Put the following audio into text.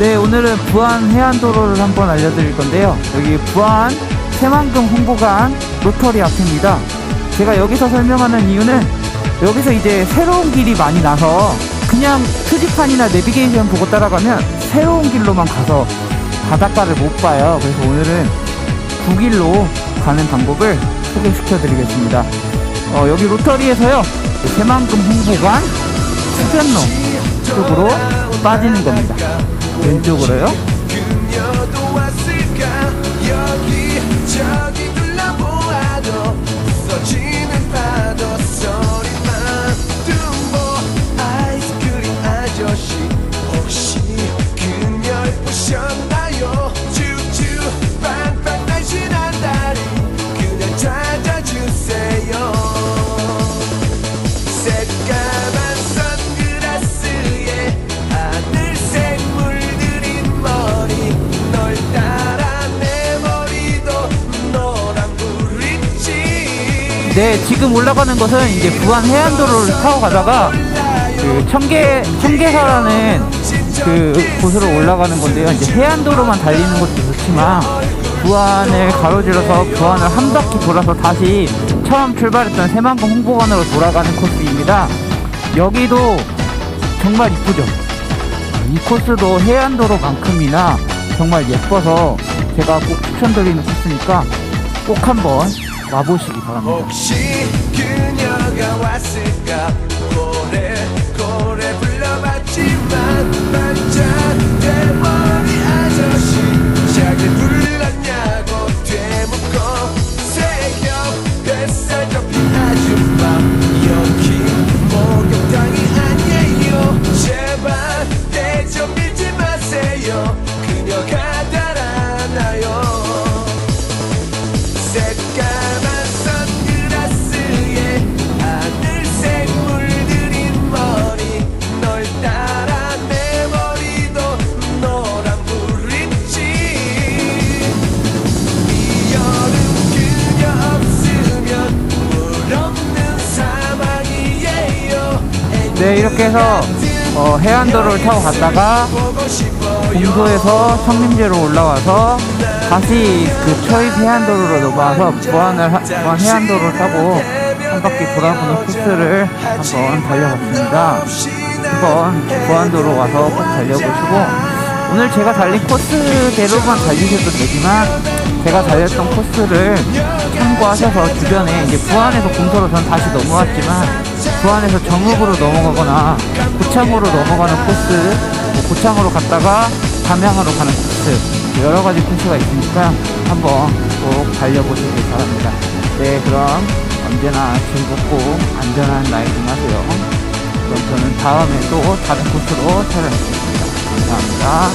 네, 오늘은 부안 해안도로를 한번 알려드릴 건데요. 여기 부안 새만금 홍보관 로터리 앞입니다. 제가 여기서 설명하는 이유는 여기서 이제 새로운 길이 많이 나서 그냥 표지판이나 내비게이션 보고 따라가면 새로운 길로만 가서 바닷가를 못 봐요. 그래서 오늘은 북일로 가는 방법을 소개시켜 드리겠습니다. 어, 여기 로터리에서요, 새만금 홍보관 수변로 쪽으로 빠지는 겁니다. 왼쪽으로요. 아이스크림 아저씨 혹시 그녀를 보셨나 네, 지금 올라가는 것은 이제 부안 해안도로를 타고 가다가 그 청계 청계사라는 그 곳으로 올라가는 건데요. 이제 해안도로만 달리는 것도 좋지만 부안을 가로질러서 부안을 한 바퀴 돌아서 다시 처음 출발했던 새만금 홍보관으로 돌아가는 코스입니다. 여기도 정말 이쁘죠. 이 코스도 해안도로만큼이나 정말 예뻐서 제가 꼭 추천드리는 코스니까 꼭 한번 와보시기 바랍니다. 혹시 그녀가 왔을까 고래 고래 네, 이렇게 해서 어, 해안도로를 타고 갔다가 공소에서 청림제로 올라와서 다시 그 초입 해안도로로 넘어와서 부안을 하- 부안 해안도로를 타고 한 바퀴 돌아보는 코스를 한번 달려봤습니다. 한번 부안도로 와서 꼭 달려보시고 오늘 제가 달린 코스대로만 달리셔도 되지만 제가 달렸던 코스를 참고하셔서 주변에 이제 부안에서 공소로 전 다시 넘어왔지만 부안에서 정읍으로 넘어가거나 고창으로 넘어가는 코스 뭐 고창으로 갔다가 담양으로 가는 코스 여러 가지 코스가 있으니까 한번 꼭 달려보시길 바랍니다. 네, 그럼 언제나 즐겁고 안전한 라이딩 하세요. 그럼 저는 다음에 또 다른 코스로 찾아뵙겠습니다. 감사합니다.